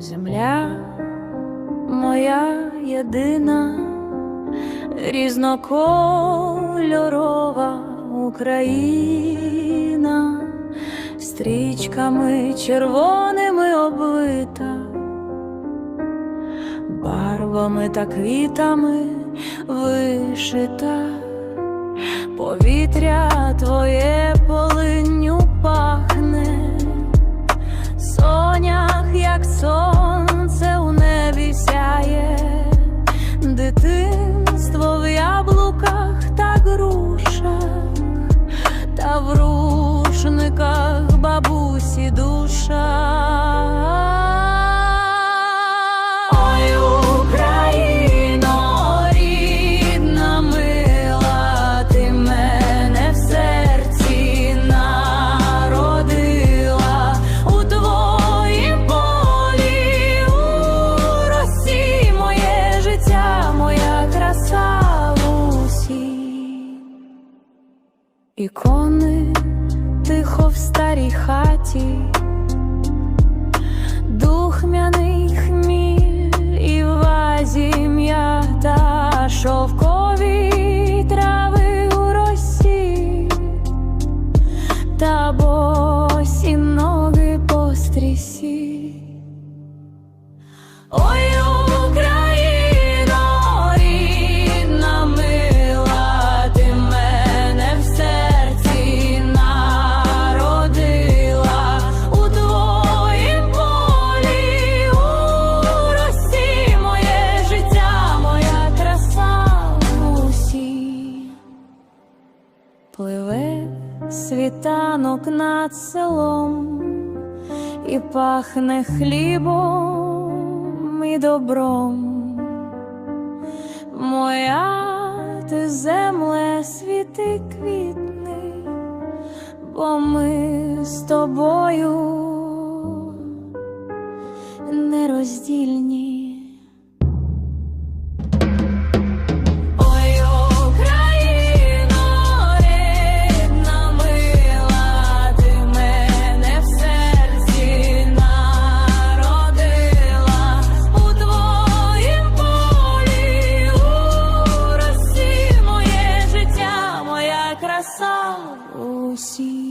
Земля моя єдина, різнокольорова Україна, стрічками червоними облита, барвами та квітами вишита, повітря твоє Ікони тихо в старій хаті, духмяний хміль і в вазі м'ята, шовкові трави у росі, та босі ноги по стрісі. Ой, світанок над селом і пахне хлібом і добром. Моя ти земле світи квітни, бо ми з тобою нероздільні. see.